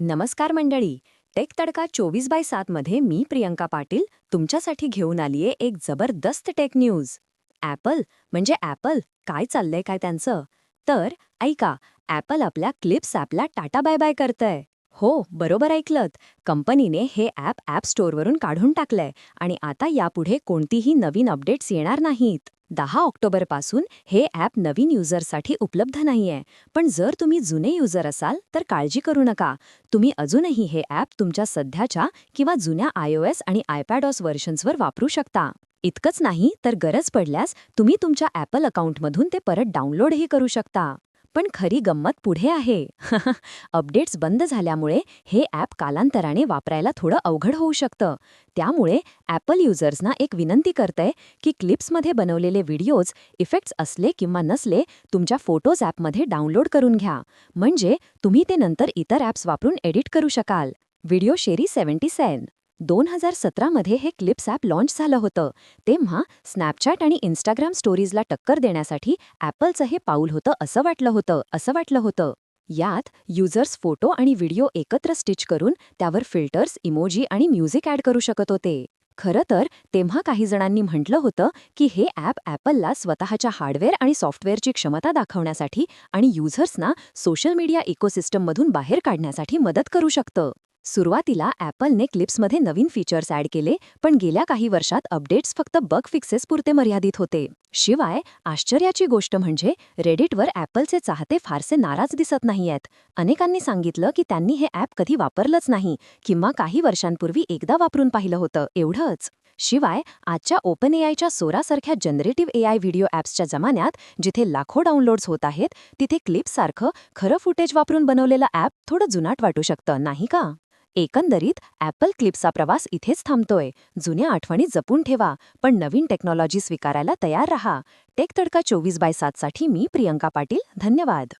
नमस्कार मंडळी. टेक तडका चोवीस बाय सातमध्ये मी प्रियंका पाटील तुमच्यासाठी घेऊन आलीये एक जबरदस्त टेक न्यूज. ॲपल म्हणजे ॲपल काय चाललंय काय त्यांचं? तर ऐका ॲपल आपल्या क्लिप्स ॲपला टाटा बाय बाय करतंय. हो बरोबर ऐकलत. कंपनीने हे ॲप ॲप स्टोअरवरून काढून टाकलंय आणि आता यापुढे कोणतीही नवीन अपडेट्स येणार नाहीत. दहा ऑक्टोबरपासून हे ॲप नवीन युजरसाठी उपलब्ध नाहीये. पण जर तुम्ही जुने युजर असाल तर काळजी करू नका. तुम्ही अजूनही हे ॲप तुमच्या सध्याच्या किंवा जुन्या आयओएस आणि आयपॅडॉस व्हर्शन्सवर वापरू शकता. इतकंच नाही तर गरज पडल्यास तुम्ही तुमच्या ॲपल अकाउंटमधून ते परत डाउनलोडही करू शकता. पण खरी गंमत पुढे आहे. अपडेट्स बंद झाल्यामुळे हे ॲप कालांतराने वापरायला थोडं अवघड होऊ शकतं. त्यामुळे ॲपल युजर्सना एक विनंती करतंय की क्लिप्समध्ये बनवलेले व्हिडिओज इफेक्ट्स असले किंवा नसले तुमच्या फोटोज ॲपमध्ये डाउनलोड करून घ्या. म्हणजे तुम्ही ते नंतर इतर ॲप्स वापरून एडिट करू शकाल. व्हिडिओ शेरी सेव्हन्टी सेवन दोन हजार सतरामध्ये हे क्लिप्स ॲप लॉन्च झालं होतं. तेव्हा स्नॅपचॅट आणि इन्स्टाग्राम स्टोरीजला टक्कर देण्यासाठी ॲपलचं हे पाऊल होतं असं वाटलं होतं असं वाटलं होतं. यात युजर्स फोटो आणि व्हिडिओ एकत्र स्टिच करून त्यावर फिल्टर्स इमोजी आणि म्युझिक ॲड करू शकत होते. खरं तर तेव्हा काही जणांनी म्हटलं होतं की हे ॲप ॲपलला स्वतःच्या हार्डवेअर आणि सॉफ्टवेअरची क्षमता दाखवण्यासाठी आणि युझर्सना सोशल मीडिया इकोसिस्टममधून बाहेर काढण्यासाठी मदत करू शकतं. सुरुवातीला ॲपलने क्लिप्समध्ये नवीन फीचर्स ॲड केले पण गेल्या काही वर्षात अपडेट्स फक्त बग फिक्सेस पुरते मर्यादित होते. शिवाय आश्चर्याची गोष्ट म्हणजे रेडिटवर ॲपलचे चाहते फारसे नाराज दिसत नाहीयेत. अनेकांनी सांगितलं की त्यांनी हे ॲप कधी वापरलंच नाही किंवा काही वर्षांपूर्वी एकदा वापरून पाहिलं होतं. एवढंच. शिवाय आजच्या ओपन एआयच्या सोरासारख्या जनरेटिव्ह एआय व्हिडिओ ॲप्सच्या जमान्यात जिथे लाखो डाउनलोड्स होत आहेत तिथे क्लिप्ससारखं खरं फुटेज वापरून बनवलेलं ॲप थोडं जुनाट वाटू शकतं नाही का? एकंदरीत ॲपल क्लिप्सचा प्रवास इथेच थांबतोय. जुन्या आठवणी जपून ठेवा पण नवीन टेक्नॉलॉजी स्वीकारायला तयार रहा. टेक तडका चोवीस बाय सातसाठी मी प्रियंका पाटील. धन्यवाद.